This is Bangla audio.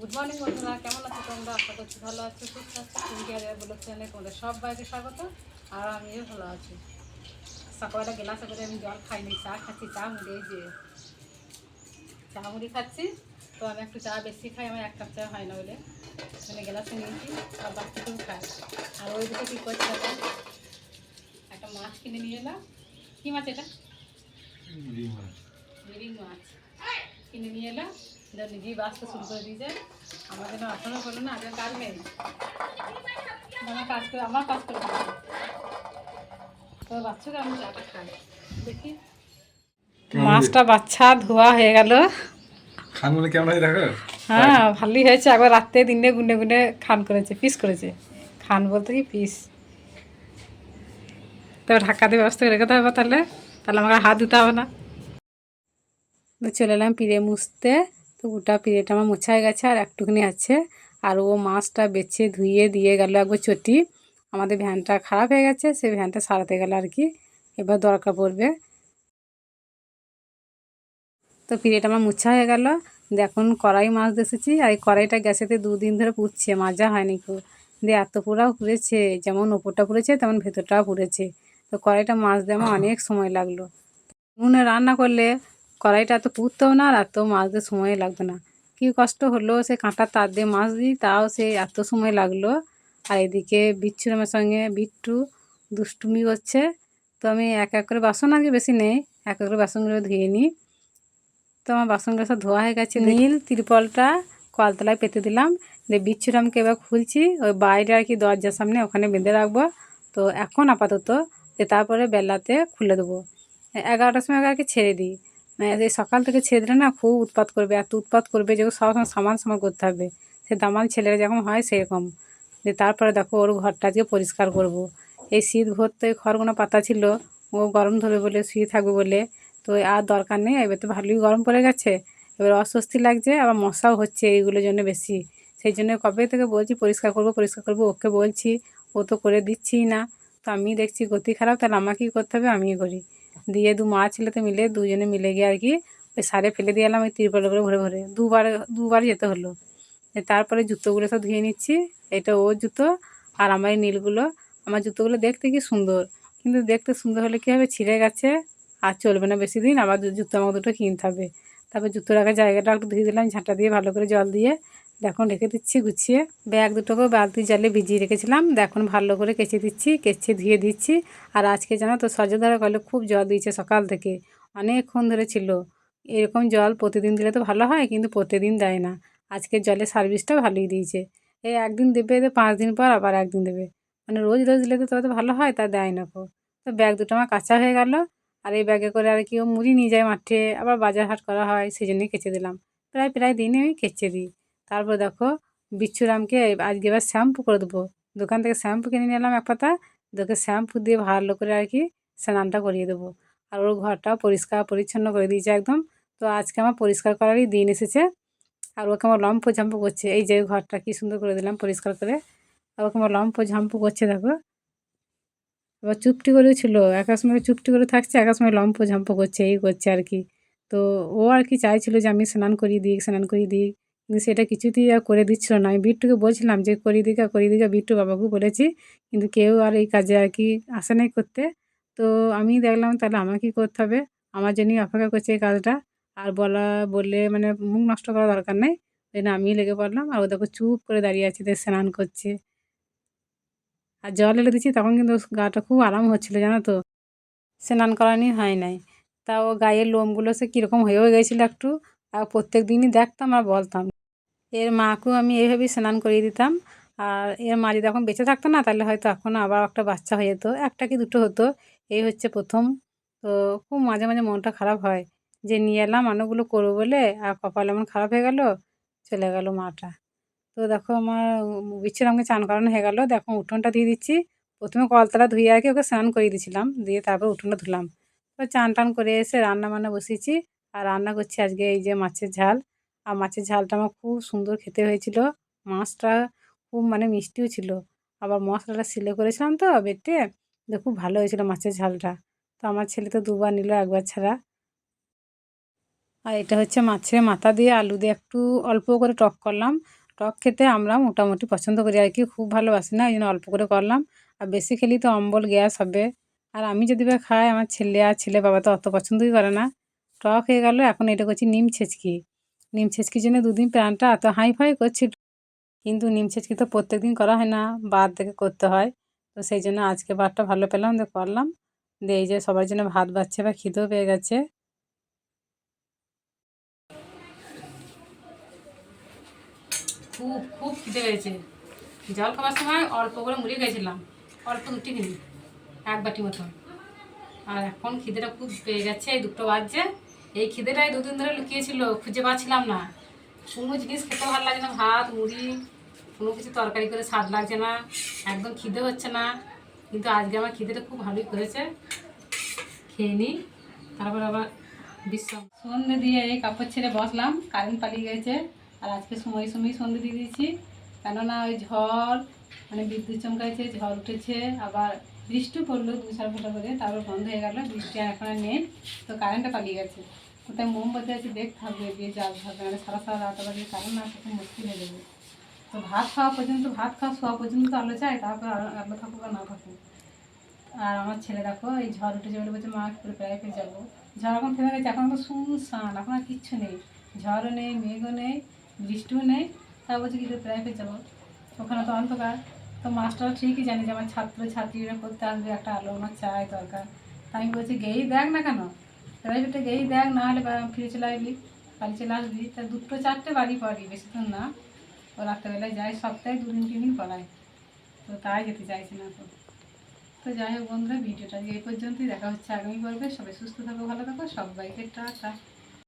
গুড মর্নিং বন্ধুরা। কেমন আছো তোমরা? আশা করছি ভালো আছো সুস্থ আছো। তুমি কি হাজার ব্লগ চ্যানেলে তোমাদের সবাইকে স্বাগত। আর আমিও ভালো আছি। সকালবেলা গ্লাসে করে আমি জল খাইনি চা খাচ্ছি। চা মুড়ি এই যে চা মুড়ি খাচ্ছি। তো আমি একটু চা বেশি খাই আমার এক কাপ চা হয় না বলে। এখানে গ্লাসে নিয়েছি আর বাচ্চাকেও খাই। আর ওই দিকে কী করছে? একটা মাছ কিনে নিয়ে এলাম। কী মাছ এটা? মিরিং মাছ। কিনে নিয়ে এলাম। নিজেই বাঁচতে শুরু করে দিয়েছে আমার জন্য এখনও করল না আজকে কাজ নেই আমার কাজ করে আমার কাজ করে তো বাচ্চাকে আমি চাটা খাই। দেখি। মাছটা বাচ্চা ধোয়া হয়ে গেল। খান বলে কেমন হয় দেখো? হ্যাঁ ভালোই হয়েছে। একবার রাত্রে দিনে গুনে গুনে খান করেছে পিস করেছে। খান বলতে কি পিস তো ঢাকা দিয়ে ব্যবস্থা করে রেখে হবে তাহলে। তাহলে আমাকে হাত দিতে হবে না। চলে এলাম পিড়ে মুছতে। তো গোটা পিড়েটা আমার মোছা হয়ে গেছে আর একটুখানি আছে। আর ও মাছটা বেছে ধুয়ে দিয়ে গেল একবার চটি। আমাদের ভ্যানটা খারাপ হয়ে গেছে সেই ভ্যানটা সারাতে গেল আর কি। এবার দরকার পড়বে। তো পিড়েটা আমার মুছা হয়ে গেল। দেখুন কড়াই মাছ দেখেছি। আর এই কড়াইটা গ্যাসেতে দুদিন ধরে পুড়ছে, মাজা হয়নি খুব। দিয়ে এত পোড়াও পুড়েছে, যেমন ওপরটা পুড়েছে, তেমন ভেতরটাও পুড়েছে। তো কড়াইটা মাছ দেওয়া অনেক সময় লাগল। উনুনে রান্না করলে কড়াইটা এত পুড়তেও না আর এত মাছ দিয়ে সময় লাগতো না। কি কষ্ট হলো সে কাঁটার তার দিয়ে মাছ দিই তাও সে এত সময় লাগল। আর এদিকে বিচ্ছুরামের সঙ্গে বিট্টু দুষ্টুমি করছে। তো আমি এক এক করে বাসন আগে বেশি নেই এক এক করে বাসনগুলো ধুয়ে নিই। তো আমার বাসনগুলো সব ধোয়া হয়ে গেছে নীল তিরপলটা কলতলায় পেতে দিলাম। দিয়ে বিচ্ছুরামকে এবার খুলছি ওই বাইরে আর কি দরজার সামনে ওখানে বেঁধে রাখব। তো এখন আপাতত যে তারপরে বেলাতে খুলে দেবো। এগারোটার সময় আর কি ছেড়ে দিই। সকাল থেকে দিলে না খুব উৎপাত করবে, এত উৎপাত করবে যে সব সময় সমান সমান করতে হবে সে দামাল ছেলেরা যেরকম হয় সেরকম। যে তারপরে দেখো ওর ঘরটা আজকে পরিষ্কার করব। এই শীত ভোর তো এই খড়গুলো পাতা ছিল, ও গরম ধরবে বলে, শুয়ে থাকবে বলে। তো আর দরকার নেই, এবার তো ভালোই গরম পড়ে গেছে। এবার অস্বস্তি লাগছে, আবার মশাও হচ্ছে এইগুলোর জন্য বেশি। সেই জন্য কবে থেকে বলছি পরিষ্কার করব পরিষ্কার করব, ওকে বলছি, ও তো করে দিচ্ছিই না। তো আমি দেখছি, গতি খারাপ, তাহলে আমাকেই করতে হবে? আমিই করি। দিয়ে দু মা ছেলেতে মিলে দুজনে মিলে গিয়ে আর কি ওই সারে ফেলে দিয়ে এলাম ওই তিরপলের করে ভরে ভরে দুবার দুবার যেতে হলো। তারপরে জুতোগুলো সব ধুয়ে নিচ্ছি। এটা ওর জুতো আর আমার এই নীলগুলো। আমার জুতোগুলো দেখতে কি সুন্দর। কিন্তু দেখতে সুন্দর হলে কী হবে? ছিঁড়ে গেছে আর চলবে না বেশি দিন। আবার জুতো আমার দুটো কিনতে হবে। তারপর জুতো রাখার জায়গাটা একটু ধুয়ে দিলাম, ঝাঁটা দিয়ে ভালো করে জল দিয়ে দেখুন, রেখে দিচ্ছি গুছিয়ে। ব্যাগ দুটোকেও বালতি জলে ভিজিয়ে রেখেছিলাম। দেখুন, ভালো করে কেচে দিচ্ছি, কেচে ধুয়ে দিচ্ছি। আর আজকে জানো তো সজধারা কলে খুব জল দিয়েছে সকাল থেকে। অনেকক্ষণ ধরে ছিল। এরকম জল প্রতিদিন দিলে তো ভালো হয়, কিন্তু প্রতিদিন দেয় না। আজকে জলের সার্ভিসটা ভালোই দিয়েছে। এই একদিন দেবে এদের পাঁচ দিন পর আবার একদিন দেবে। মানে রোজ রোজ দিলে তো তবে তো ভালো হয়, তা দেয় না কো তো ব্যাগ দুটো আমার কাঁচা হয়ে গেল। আর এই ব্যাগে করে আর কেউ মুড়ি নিয়ে যায় মাঠে। আবার বাজার হাট করা হয়, সেই জন্যই কেচে দিলাম। প্রায় প্রায় দিনে আমি কেচে দিই। তারপর দেখো বিচ্ছুরামকে আজকে এবার শ্যাম্পু করে দেবো। দোকান থেকে শ্যাম্পু কিনে নিয়ে এলাম এক পাতা, তোকে শ্যাম্পু দিয়ে ভালো করে আর কি স্নানটা করিয়ে দেবো। আর ওর ঘরটাও পরিষ্কার পরিচ্ছন্ন করে দিয়েছে একদম। তো আজকে আমার পরিষ্কার করারই দিন এসেছে। আর ওকে আমার লম্ফ ঝাম্পু করছে। এই যে ঘরটা কি সুন্দর করে দিলাম পরিষ্কার করে। আর ওকে আমার লম্ফ ঝাম্পু করছে দেখো। এবার চুপটি করেও ছিল, একা সময় চুপটি করে থাকছে, একা সময় লম্ফ ঝাম্প করছে, এই করছে আর কি। তো ও আর কি চাইছিল যে আমি স্নান করিয়ে দিই স্নান করিয়ে দিই কিন্তু সেটা কিছুতেই আর করে দিচ্ছিল না। আমি বিট্টুকে বলছিলাম যে করিয়ে দিকা করিয়ে দিকা বিট্টু বাবাকে বলেছি, কিন্তু কেউ আর এই কাজে আর কি আসে নাই করতে। তো আমি দেখলাম তাহলে আমাকেই করতে হবে? আমার জন্যই অপেক্ষা করছে এই কাজটা। আর বলা, বললে মানে মুখ নষ্ট করা দরকার নেই। ওই জন্য আমি লেগে পড়লাম। আর ও দেখো চুপ করে দাঁড়িয়ে আছে দিয়ে স্নান করছে। আর জল এলে দিচ্ছি, তখন কিন্তু গাটা খুব আরাম হচ্ছিল, জানো তো? স্নান করানি হয় নাই। তাও গায়ের লোমগুলো সে কীরকম হয়েও গেছিল একটু। আর প্রত্যেক দিনই দেখতাম আর বলতাম। এর মাকেও আমি এইভাবেই স্নান করিয়ে দিতাম। আর এর মা যদি এখন বেঁচে থাকতো না, তাহলে হয়তো এখন আবার একটা বাচ্চা হয়ে যেত। একটা কি দুটো হতো, এই হচ্ছে প্রথম। তো খুব মাঝে মাঝে মনটা খারাপ হয় যে, নিয়ে এলাম অনেকগুলো করব বলে, আর কপাল এমন খারাপ হয়ে গেল, চলে গেল মাটা। তো দেখো আমার বিচ্ছিরামকে চান করানো হয়ে গেল। দেখো উঠোনটা দিয়ে দিচ্ছি। প্রথমে কলতলা ধুয়ে আর কি ওকে স্নান করিয়ে দিয়েছিলাম দিয়ে তারপর উঠোনটা ধুলাম। তো চান টান করে এসে রান্না বান্না বসিয়েছি। আর রান্না করছি আজকে এই যে মাছের ঝাল। আর মাছের ঝালটা আমার খুব সুন্দর খেতে হয়েছিল। মাছটা খুব মানে মিষ্টিও ছিল। আবার মশলাটা সিলে করেছিলাম তো বেটে, তো খুব ভালো হয়েছিল মাছের ঝালটা। তো আমার ছেলে তো দুবার নিল একবার ছাড়া। আর এটা হচ্ছে মাছের মাথা দিয়ে আলু দিয়ে একটু অল্প করে টক করলাম। টক খেতে আমরা মোটামুটি পছন্দ করি আর কি, খুব ভালোবাসি না ওই জন্য অল্প করে করলাম। আর বেশি খেলি তো অম্বল গ্যাস হবে। আর আমি যদি বা খাই, আমার ছেলে আর ছেলে বাবা তো অত পছন্দই করে না। টক হয়ে গেল, এখন এটা করছি নিম ছেচকি। নিম ছেচকির জন্য দুদিন প্যানটা এত হাই ফাই করছি কিন্তু নিম ছেচকি তো প্রত্যেক দিন করা হয় না, বাদ থেকে করতে হয়। তো সেই জন্য আজকে বারটা ভালো পেলাম দিয়ে করলাম। দিয়ে এই যে সবার জন্য ভাত বাচ্চা বা খিদেও পেয়ে গেছে। খুব খুব খিদে পেয়েছে। জল খাওয়ার সময় অল্প করে মুড়ি গেছিলাম অল্প দুটি কিনি এক বাটি মতন। আর এখন খিদেটা খুব পেয়ে গেছে, এই দুটো বাজছে। এই খিদেটাই দুদিন ধরে লুকিয়েছিল, খুঁজে পাচ্ছিলাম না। কোনো জিনিস খেতে ভালো লাগে না, ভাত, মুড়ি, কোনো কিছু তরকারি করে স্বাদ লাগছে না, একদম খিদে হচ্ছে না। কিন্তু আজকে আমার খিদেটা খুব ভালোই করেছে। খেয়ে নিই তারপর আবার বিশ্রাম। সন্ধে দিয়ে এই কাপড় ছেড়ে বসলাম কারেন্ট পালিয়ে গেছে, আর আজকে সময় সময় সন্ধে দিয়ে দিয়েছি। কেননা ওই ঝড় মানে বিদ্যুৎ চমকাইছে, ঝড় উঠেছে, আবার বৃষ্টি পড়ল দু চার ফোঁটা করে, তারপর বন্ধ হয়ে গেল, বৃষ্টি আর এখন আর নেই, তো কারেন্টটা পালিয়ে গেছে। কোথায় মোমবাতি আছে দেখতে হবে দিয়ে জাল হবে মানে সারা সারা রাত আবার কারেন্ট না তখন মুশকিল হয়ে যাবে। তো ভাত খাওয়া পর্যন্ত, ভাত খাওয়া শোয়া পর্যন্ত তো আলো চাই তারপর আলো- থাকুক আর না থাকুক। আর আমার ছেলে দেখো, এই ঝড় উঠেছে বলে বলছে, মা, একটু প্রাইভেট যাব। ঝড় এখন থেমে গেছে, এখন তো শুনশান এখন আর কিচ্ছু নেই। ঝড়ও নেই, মেঘও নেই, বৃষ্টিও নেই তা বলছে কি প্রাইভেট যাব। ওখানে তো অন্ধকার। তো মাস্টার ঠিকই জানি যে আমার ছাত্র ছাত্রীরা করতে আসবে, একটা আলো আমার চাই দরকার। তাই আমি বলছি গেই দেখ না কেন? প্রাইভেটে গেই দেখ, না হলে ফিরে চলে আসবি, বাড়ি চলে আসবি। তা দুটো চারটে বাড়ি পড়ি বেশিক্ষণ না। ও রাত্রেবেলায় যাই সপ্তাহে দুদিন তিন দিন পড়ায় তো তাই যেতে চাইছি না তো। তো যাই হোক বন্ধুরা, ভিডিওটা এই পর্যন্তই। দেখা হচ্ছে আগামী পর্বে। সবাই সুস্থ থাকো, ভালো থাকো সব সবাইকে টাটা।